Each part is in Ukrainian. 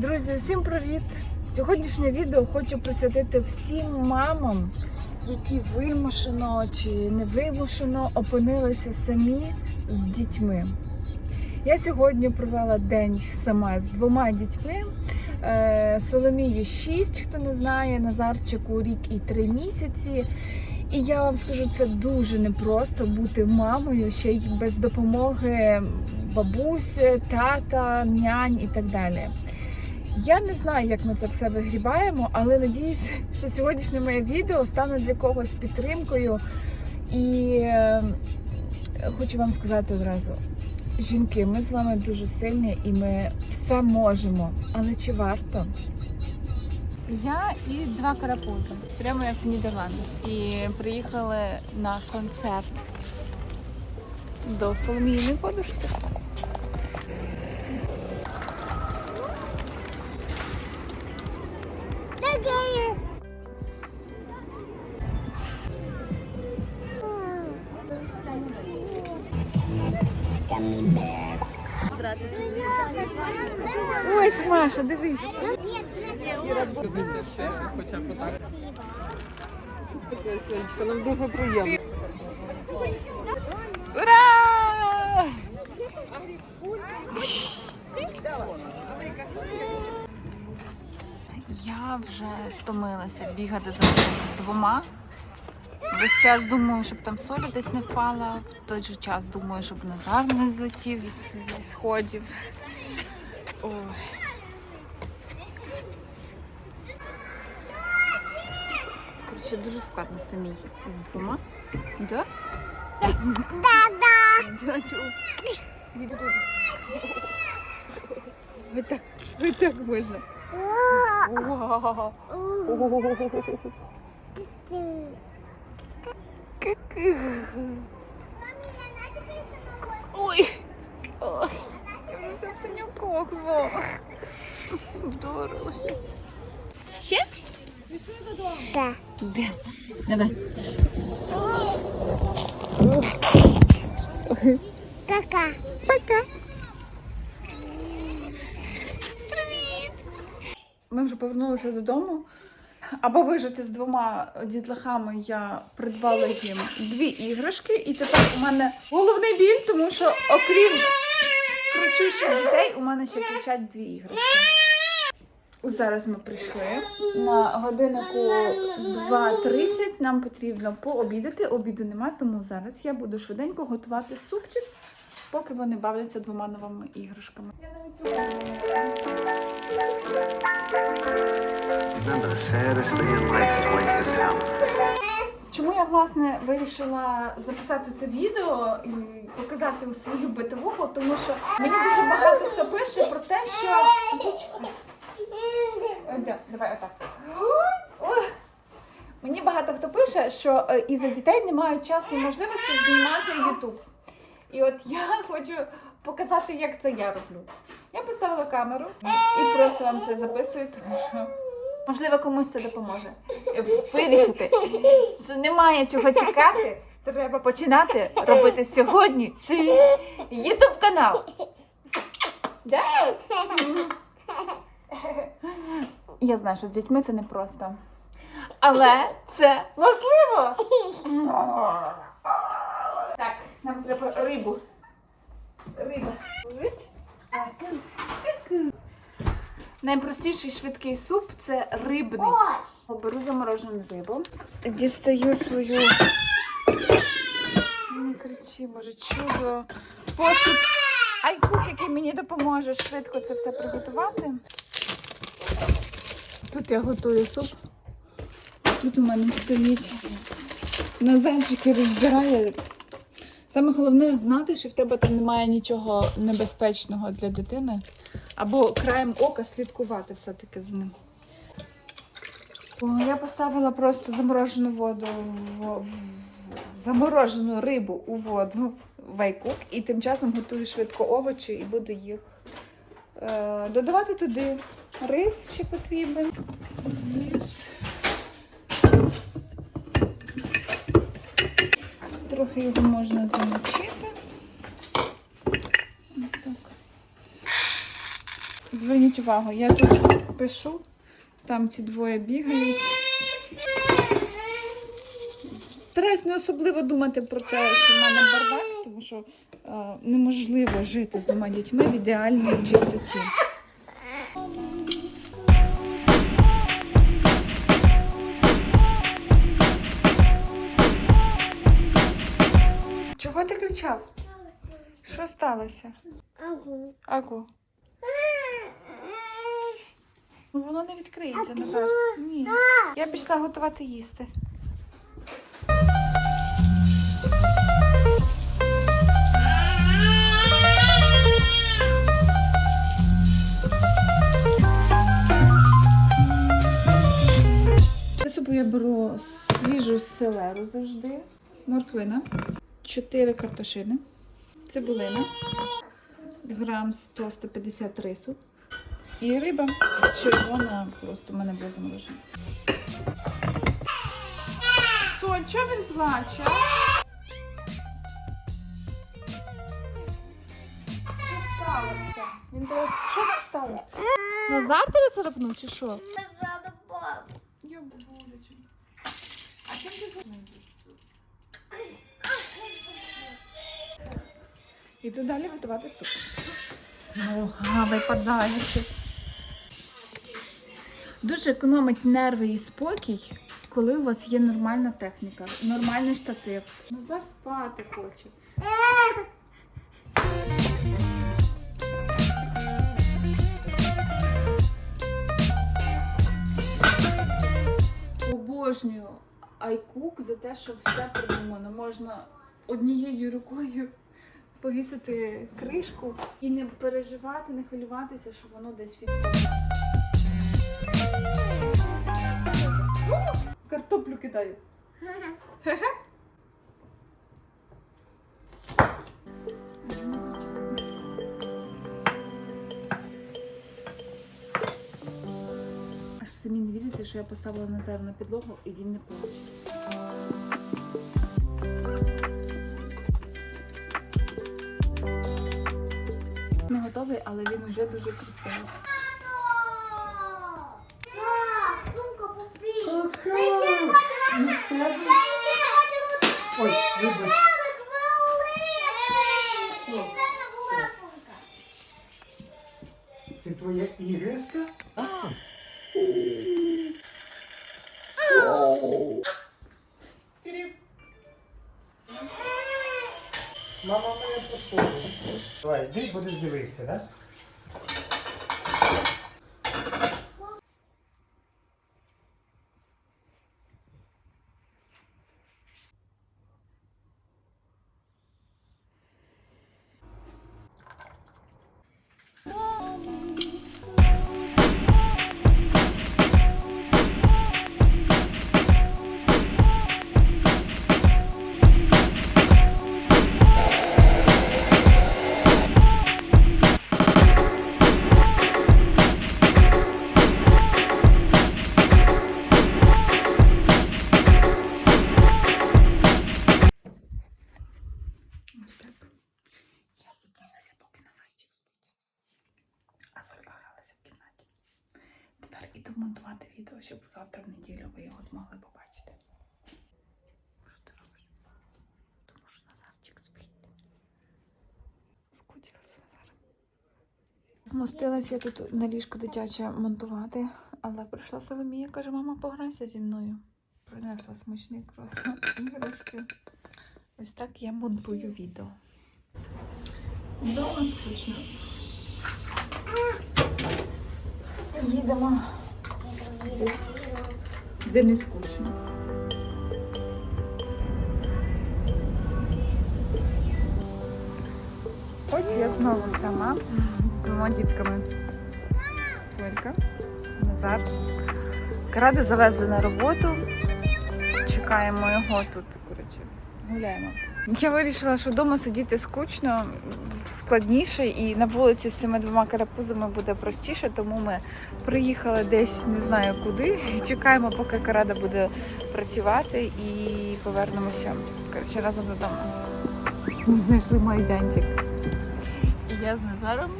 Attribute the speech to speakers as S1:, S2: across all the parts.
S1: Друзі, усім привіт! Сьогоднішнє відео хочу присвятити всім мамам, які вимушено чи невимушено опинилися самі з дітьми. Я сьогодні провела день сама з двома дітьми. Е, Соломії 6, хто не знає, Назарчику рік і 3 місяці. І я вам скажу, це дуже непросто бути мамою ще й без допомоги бабусь, тата, нянь і так далі. Я не знаю, як ми це все вигрібаємо, але надіюсь, що сьогоднішнє моє відео стане для когось підтримкою. І е, хочу вам сказати одразу: жінки, ми з вами дуже сильні і ми все можемо. Але чи варто?
S2: Я і два карапузи, прямо як в Нідерландах. І приїхали на концерт до Соломіїної подушки.
S1: Ось Маша, дивись.
S3: Сонечко, нам дуже приємно.
S1: Ура!
S2: Я вже стомилася бігати за з двома. Весь час думаю, щоб там соля десь не впала. В той же час думаю, щоб Назар не злетів зі сходів. Ой. Коротше, дуже складно самій з двома. Да? Дядю.
S1: Ви так, ви так можна.
S2: Ой. Ой. Я вже все в синюках зло. Дорося. Ще?
S4: Да.
S2: Де? Давай.
S4: Кака.
S1: Пока. Ми вже повернулися додому. Аби вижити з двома дітлахами, я придбала їм дві іграшки, і тепер у мене головний біль, тому що окрім кричущих дітей, у мене ще кричать дві іграшки. Зараз ми прийшли на годиннику 2.30. Нам потрібно пообідати. Обіду нема, тому зараз я буду швиденько готувати супчик, поки вони бавляться двома новими іграшками.
S5: Wasted talent.
S1: Чому я власне вирішила записати це відео і показати свою битовуху? Тому що мені дуже багато хто пише про те, що давай отак. Мені багато хто пише, що е, із-за дітей не мають часу і можливості знімати Ютуб. І от я хочу показати, як це я роблю. Я поставила камеру і просто вам все записую, тому можливо комусь це допоможе. Вирішити, що немає чого чекати. Треба починати робити сьогодні свій Ютуб канал. Да? Я знаю, що з дітьми це непросто. Але це можливо. Нам треба рибу. Риба. Найпростіший швидкий суп це рибний. Беру заморожену рибу. Дістаю свою. Не кричи, боже, чудо. Посуд. Айкук, який мені допоможе швидко це все приготувати. Тут я готую суп. Тут у мене стоїть назадчик і розбирає. Саме головне знати, що в тебе там немає нічого небезпечного для дитини. Або краєм ока слідкувати все-таки за ним. Я поставила просто заморожену воду в, в заморожену рибу у воду в айкук і тим часом готую швидко овочі і буду їх е, додавати туди. Рис ще потрібен. Рис. Трохи його можна замочити. Так. Зверніть увагу, я тут пишу, там ці двоє бігають. Стараюсь не особливо думати про те, що в мене бардак, тому що е, неможливо жити з двома дітьми в ідеальній чистоті. Кричав? Що сталося?
S6: Агу.
S1: Агу. Ну воно не відкриється назад. Ні. Я пішла готувати їсти. Я беру свіжу селеру завжди, морквина, 4 картошини, цибулина, грам 100-150 рису. І риба червона, просто в мене була заморожена. Сонь, чого він плаче? Що сталося? Він тебе... Що сталося? Назар тебе царапнув чи що? Іду далі готувати суп. Нога випадає. ще. Дуже економить нерви і спокій, коли у вас є нормальна техніка, нормальний штатив. Назар спати хоче. Обожнюю iCook за те, що все придумано. Можна однією рукою повісити кришку і не переживати, не хвилюватися, що воно десь відпаде. Картоплю кидаю. Аж самі не віриться, що я поставила Назар на підлогу і він не плаче. Але він вже дуже красивий.
S6: Хочемо.
S3: Ой, вибач.
S6: Це
S3: твоя іграшка? Будеш дивитися, так?
S1: Іду монтувати відео, щоб завтра в неділю ви його змогли побачити. Що ти робиш? Тому що Назарчик спить. Скучилася Назаром. Вмостилася я тут на ліжко дитяче монтувати, але прийшла Соломія, каже, мама, пограйся зі мною. Принесла смачний круасан іграшки. Ось так я монтую відео. Вдома скучно. Їдемо десь, де не скучно. Ось я знову сама з двома дітками. Солька, Назар. Каради завезли на роботу. Чекаємо його тут, коротше, гуляємо. Я вирішила, що вдома сидіти скучно, складніше, і на вулиці з цими двома карапузами буде простіше, тому ми приїхали десь не знаю куди. Чекаємо, поки карада буде працювати, і повернемося коротше, разом додому. Ми знайшли майданчик. Я з Назаром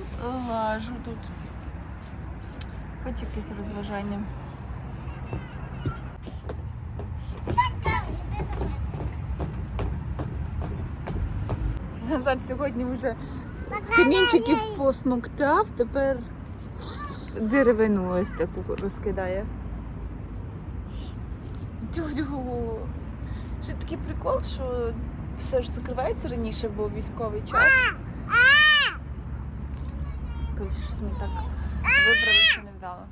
S1: лажу тут.
S2: Хоч якесь розважання. Назар сьогодні вже камінчиків посмоктав, тепер деревину ось таку розкидає. Тю-тю. Ще такий прикол, що все ж закривається раніше, бо військовий час. Коли щось ми так вибралися невдало.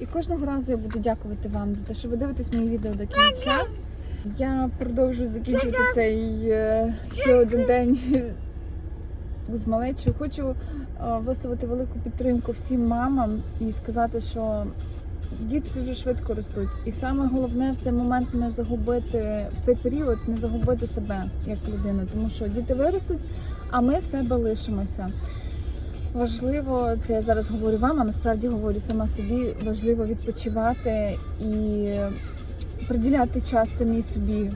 S1: І кожного разу я буду дякувати вам за те, що ви дивитесь мої відео до кінця. Я продовжую закінчувати цей е, ще один день з малечою. Хочу е, висловити велику підтримку всім мамам і сказати, що діти дуже швидко ростуть. І саме головне в цей момент не загубити в цей період, не загубити себе як людину, тому що діти виростуть, а ми в себе лишимося. Важливо, це я зараз говорю вам, а насправді говорю сама собі. Важливо відпочивати і приділяти час самій собі,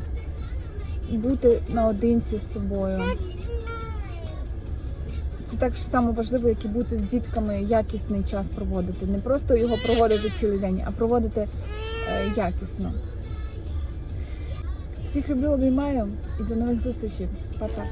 S1: бути наодинці з собою. Це так само важливо, як і бути з дітками, якісний час проводити. Не просто його проводити цілий день, а проводити е, якісно. Всіх люблю, обіймаю і до нових зустрічей. Па-па.